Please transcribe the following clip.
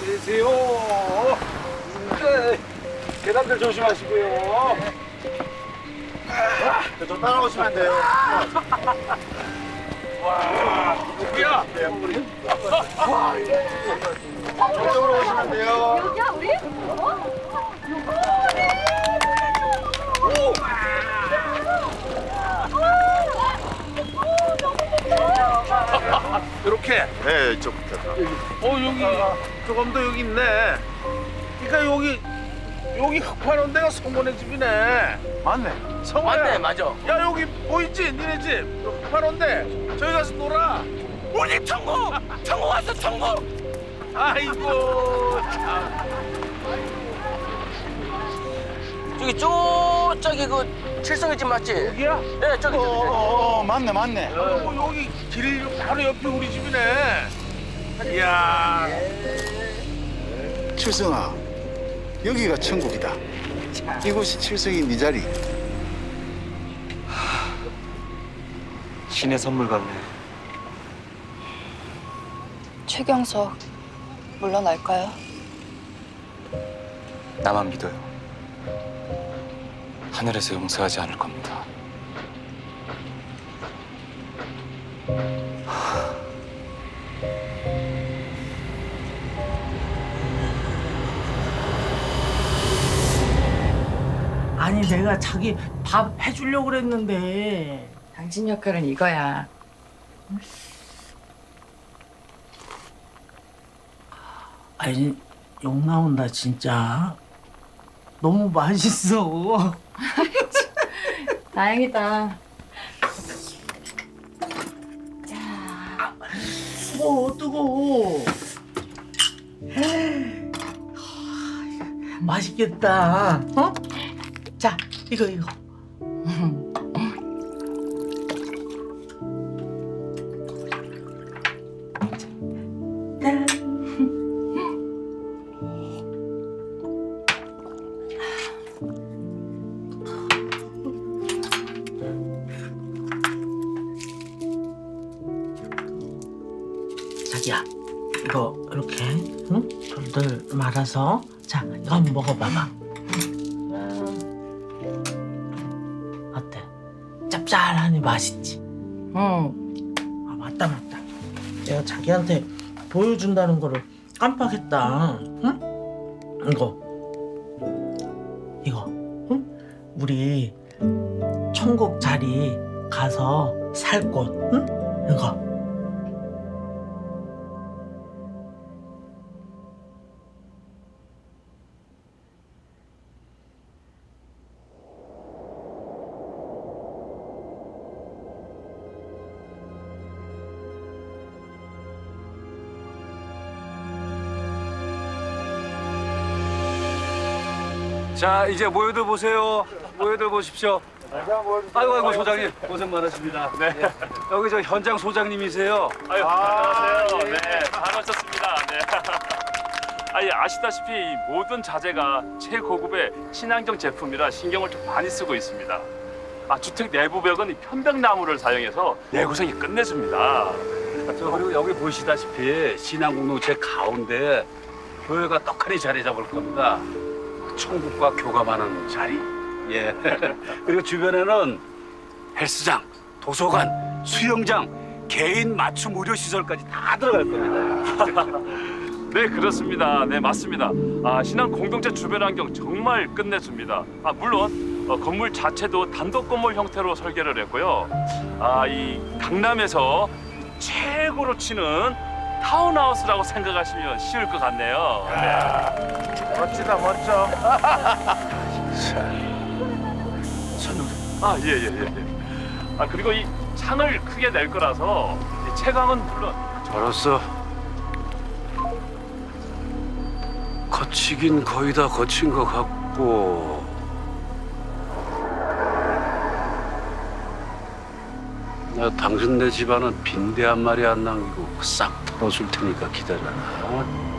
내리세요. 네. 계단들 조심하시고요. 저 따라오시면 돼요. 누구야? 저쪽으로 오시면 돼요. 여기야 우리? 이렇게. 네, 이쪽부터. 어 여기 조금 더 여기 있네. 그러니까 여기 여기 흑파는 데가 성원의 집이네. 맞네. 성원아. 맞네, 맞아. 야 여기 보이지? 니네 집. 흑파는데 저기 가서 놀아. 우리 집 천국! 천국 왔어, 천국! 아이고 참. 저기 저 저기 그 칠성의 집 맞지? 여기야? 네, 저기 어, 저기. 저기. 어, 어, 맞네, 맞네. 어, 여기 길 바로 옆에 우리 집이네. 이야. 칠성아, 여기가 천국이다. 이곳이 칠성이 네 자리. 신의 선물 같네. 최경석 물러날까요? 나만 믿어요. 하늘에서 용서하지 않을 겁니다. 아니 내가 자기 밥 해주려고 그랬는데 당신 역할은 이거야. 아니 욕 나온다 진짜 너무 맛있어 다행이다. 뜨거워 뜨거워 맛있겠다 어? 자 이거 이거 자기야 이거 이렇게 응? 돌돌 말아서 자 이거 한번 먹어봐봐 음. 어때? 짭짤하니 맛있지? 응. 아 맞다 맞다 내가 자기한테 보여준다는 거를 깜빡했다 응? 이거 이거 응? 우리 천국 자리 가서 살 곳 응? 이거 자 이제 모여들 보세요. 모여들 보십시오. 아이고 아이고 소장님 고생 많으십니다. 네. 여기 저 현장 소장님이세요. 아유, 안녕하세요. 네, 잘 오셨습니다. 네. 아니, 아시다시피 이 모든 자재가 최고급의 친환경 제품이라 신경을 좀 많이 쓰고 있습니다. 아, 주택 내부 벽은 이 편백나무를 사용해서 내구성이 끝내줍니다. 저 그리고 여기 보시다시피 신안 공동체 가운데 교회가 떡하니 자리 잡을 겁니다. 천국과 교감하는 자리. 예. 그리고 주변에는 헬스장, 도서관, 수영장, 개인 맞춤 의료 시설까지 다 들어갈 겁니다. 네, 그렇습니다. 네, 맞습니다. 아, 신안 공동체 주변 환경 정말 끝내줍니다. 아, 물론 어, 건물 자체도 단독 건물 형태로 설계를 했고요. 아, 이 강남에서 최고로 치는 타운하우스라고 생각하시면 쉬울 것 같네요. 네. 멋지다 멋져. 아, 예, 예, 예. 예. 아, 그리고 이 창을 크게 낼 거라서 이 채광은 물론 저로서 거치긴 거의 다 거친 것 같고 나 당신네 집안은 빈대 한 마리 안 남기고 싹 털어줄 테니까 기다려라.